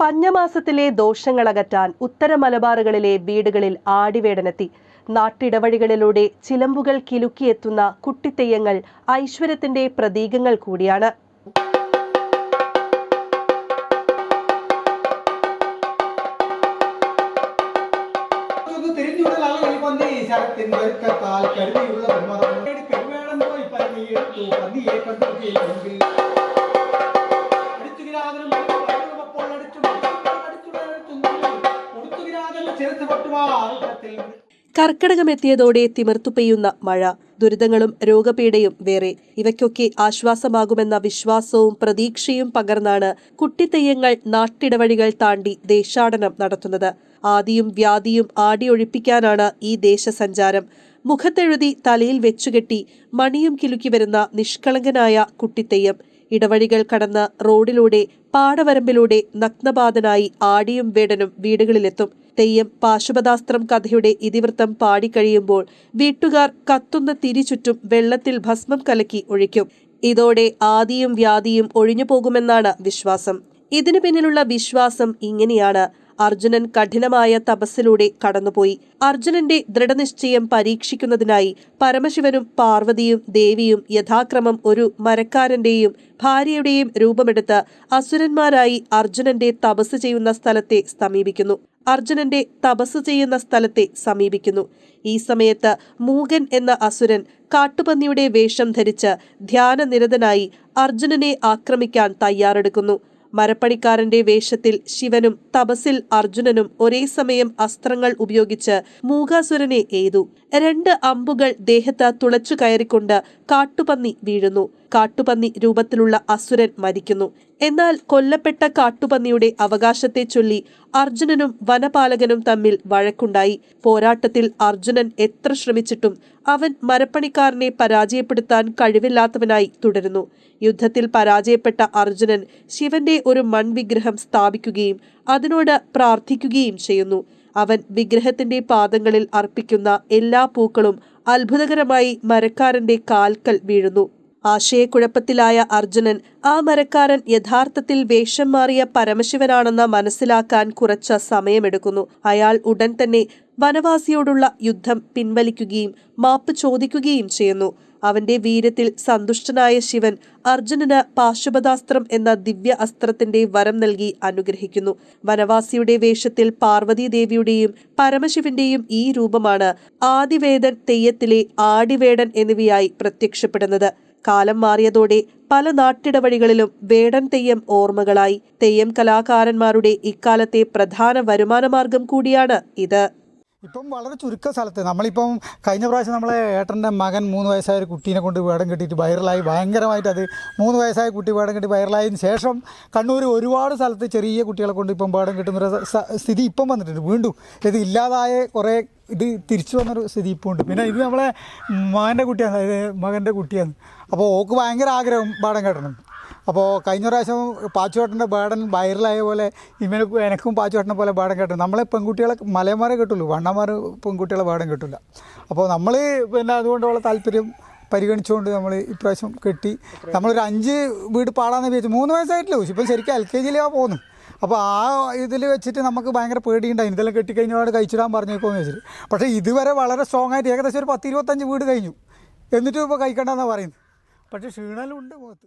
പഞ്ഞമാസത്തിലെ ദോഷങ്ങളകറ്റാൻ ഉത്തര മലബാറുകളിലെ വീടുകളിൽ ആടിവേടനെത്തി. നാട്ടിടവഴികളിലൂടെ ചിലമ്പുകൾ കിലുക്കിയെത്തുന്ന കുട്ടിത്തെയ്യങ്ങൾ ഐശ്വര്യത്തിന്റെ പ്രതീകങ്ങൾ കൂടിയാണ്. കർക്കിടകമെത്തിയതോടെ തിമിർത്തു പെയ്യുന്ന മഴ ദുരിതങ്ങളും രോഗപീഠയും വേറെ. ഇവയ്ക്കൊക്കെ ആശ്വാസമാകുമെന്ന വിശ്വാസവും പ്രതീക്ഷയും പകർന്നാണ് കുട്ടിത്തെയ്യങ്ങൾ നാട്ടിടവഴികൾ താണ്ടി ദേശാടനം നടത്തുന്നത്. ആദിയും വ്യാധിയും ആടിയൊഴിപ്പിക്കാനാണ് ഈ ദേശസഞ്ചാരം. മുഖത്തെഴുതി തലയിൽ വെച്ചുകെട്ടി മണിയും കിലുക്കി വരുന്ന നിഷ്കളങ്കനായ കുട്ടിത്തെയ്യം. ഇടവഴികൾ കടന്ന് റോഡിലൂടെ പാടവരമ്പിലൂടെ നഗ്നപാതനായി ആടിയും വേടനും വീടുകളിലെത്തും. തെയ്യം പാശുപതാസ്ത്രം കഥയുടെ ഇതിവൃത്തം പാടിക്കഴിയുമ്പോൾ വീട്ടുകാർ കത്തുന്ന തിരിചുറ്റും വെള്ളത്തിൽ ഭസ്മം കലക്കി ഒഴിക്കും. ഇതോടെ ആദിയും വ്യാധിയും ഒഴിഞ്ഞു പോകുമെന്നാണ് വിശ്വാസം. ഇതിനു പിന്നിലുള്ള വിശ്വാസം ഇങ്ങനെയാണ്. അർജുനൻ കഠിനമായ തപസ്സിലൂടെ കടന്നുപോയി. അർജുനന്റെ ദൃഢനിശ്ചയം പരീക്ഷിക്കുന്നതിനായി പരമശിവനും പാർവതിയും ദേവിയും യഥാക്രമം ഒരു മരക്കാരന്റെയും ഭാര്യയുടെയും രൂപമെടുത്ത് അസുരന്മാരായി അർജുനന്റെ തപസ് ചെയ്യുന്ന സ്ഥലത്തെ സമീപിക്കുന്നു. അർജുനന്റെ തപസ് ചെയ്യുന്ന സ്ഥലത്തെ സമീപിക്കുന്നു. ഈ സമയത്ത് മൂകൻ എന്ന അസുരൻ കാട്ടുപന്നിയുടെ വേഷം ധരിച്ച് ധ്യാനനിരതനായി അർജുനനെ ആക്രമിക്കാൻ തയ്യാറെടുക്കുന്നു. മരപ്പണിക്കാരന്റെ വേഷത്തിൽ ശിവനും തപസിൽ അർജുനനും ഒരേ സമയം അസ്ത്രങ്ങൾ ഉപയോഗിച്ച് മൂകാസുരനെ എയ്തു. രണ്ട് അമ്പുകൾ ദേഹത്ത് തുളച്ചു കയറിക്കൊണ്ട് കാട്ടുപന്നി വീഴുന്നു. കാട്ടുപന്നി രൂപത്തിലുള്ള അസുരൻ മരിക്കുന്നു. എന്നാൽ കൊല്ലപ്പെട്ട കാട്ടുപന്നിയുടെ അവകാശത്തെ ചൊല്ലി അർജുനനും വനപാലകനും തമ്മിൽ വഴക്കുണ്ടായി. പോരാട്ടത്തിൽ അർജുനൻ എത്ര ശ്രമിച്ചിട്ടും അവൻ മരപ്പണിക്കാരനെ പരാജയപ്പെടുത്താൻ കഴിവില്ലാത്തവനായി തുടരുന്നു. യുദ്ധത്തിൽ പരാജയപ്പെട്ട അർജുനൻ ശിവന്റെ ഒരു മൺവിഗ്രഹം സ്ഥാപിക്കുകയും അതിനോട് പ്രാർത്ഥിക്കുകയും ചെയ്യുന്നു. അവൻ വിഗ്രഹത്തിന്റെ പാദങ്ങളിൽ അർപ്പിക്കുന്ന എല്ലാ പൂക്കളും അത്ഭുതകരമായി മരക്കാരന്റെ കാൽക്കൽ വീഴുന്നു. ആശയക്കുഴപ്പത്തിലായ അർജുനൻ ആ മരക്കാരൻ യഥാർത്ഥത്തിൽ വേഷം മാറിയ പരമശിവനാണെന്ന് മനസ്സിലാക്കാൻ കുറച്ച സമയമെടുക്കുന്നു. അയാൾ ഉടൻ തന്നെ വനവാസിയോടുള്ള യുദ്ധം പിൻവലിക്കുകയും മാപ്പ് ചോദിക്കുകയും ചെയ്യുന്നു. അവന്റെ വീര്യത്തിൽ സന്തുഷ്ടനായ ശിവൻ അർജുനന് പാശുപതാസ്ത്രം എന്ന ദിവ്യ അസ്ത്രത്തിന്റെ വരം നൽകി അനുഗ്രഹിക്കുന്നു. വനവാസിയുടെ വേഷത്തിൽ പാർവതീദേവിയുടെയും പരമശിവന്റെയും ഈ രൂപമാണ് ആദിവേദൻ തെയ്യത്തിലെ ആടിവേടൻ എന്നിവയായി പ്രത്യക്ഷപ്പെടുന്നത്. കാലം മാറിയതോടെ പല നാട്ടിടവഴികളിലും വേടൻ തെയ്യം ഓർമ്മകളായി. തെയ്യം കലാകാരന്മാരുടെ ഇക്കാലത്തെ പ്രധാന വരുമാനമാർഗം കൂടിയാണ് ഇത്. ഇപ്പം വളരെ ചുരുക്ക സ്ഥലത്ത്. നമ്മളിപ്പം കഴിഞ്ഞ പ്രാവശ്യം നമ്മളെ ഏട്ടന്റെ മകൻ മൂന്ന് വയസ്സായ ഒരു കുട്ടീനെ കൊണ്ട് വേടം കെട്ടിയിട്ട് വൈറലായി. ഭയങ്കരമായിട്ട് അത് മൂന്ന് വയസ്സായ കുട്ടി വേടം കെട്ടി വൈറലായതിന് ശേഷം കണ്ണൂർ ഒരുപാട് സ്ഥലത്ത് ചെറിയ കുട്ടികളെ കൊണ്ട് ഇപ്പം വേടം കെട്ടുന്ന ഒരു സ്ഥിതി ഇപ്പം വന്നിട്ടുണ്ട്. വീണ്ടും ഇത് ഇല്ലാതായ കുറേ ഇത് തിരിച്ചു വന്നൊരു സ്ഥിതി ഇപ്പോൾ ഉണ്ട്. പിന്നെ ഇത് നമ്മളെ മകന്റെ കുട്ടിയാണ്. മകന്റെ കുട്ടിയാണ്. അപ്പോൾ ഓക്ക് ഭയങ്കര ആഗ്രഹം പാടം കെട്ടണം. അപ്പോൾ കഴിഞ്ഞ പ്രാവശ്യം പാച്ചുവേട്ടന്റെ ബേഡൻ വൈറലായ പോലെ ഇവന് എനക്കും പാച്ചുവേട്ടനെ പോലെ ബേഡൻ കേട്ടു നമ്മളെ പെൺകുട്ടികളെ മലയന്മാരെ കിട്ടുള്ളൂ വണ്ണന്മാർ പെൺകുട്ടികളെ ബേഡൻ കിട്ടില്ല അപ്പോൾ നമ്മൾ പിന്നെ അതുകൊണ്ടുള്ള താല്പര്യം പരിഗണിച്ചുകൊണ്ട് നമ്മൾ ഇപ്രാവശ്യം കെട്ടി. നമ്മളൊരു അഞ്ച് വീട് പാടാന്ന് വിചാരിച്ചു മൂന്ന് വയസ്സായിട്ടില്ല? ഇപ്പം ശരിക്കും എൽ കെ ജിയിലാണ് പോകുന്നു അപ്പോൾ ആ ഇതിൽ വെച്ചിട്ട് നമുക്ക് ഭയങ്കര പേടിയുണ്ടായി. ഇതെല്ലാം കെട്ടിക്കഴിഞ്ഞാൽ കഴിച്ചിടാൻ പറഞ്ഞേക്കോന്ന് വെച്ചിട്ട് പക്ഷേ ഇതുവരെ വളരെ സ്ട്രോങ് ആയിട്ട് ഏകദേശം ഒരു പത്ത് ഇരുപത്തഞ്ച് വീട് കഴിഞ്ഞു. എന്നിട്ടും ഇപ്പോൾ കഴിക്കണ്ടെന്നാണ് പറയുന്നത്. പക്ഷേ ക്ഷീണലുണ്ട് മുഖത്ത്.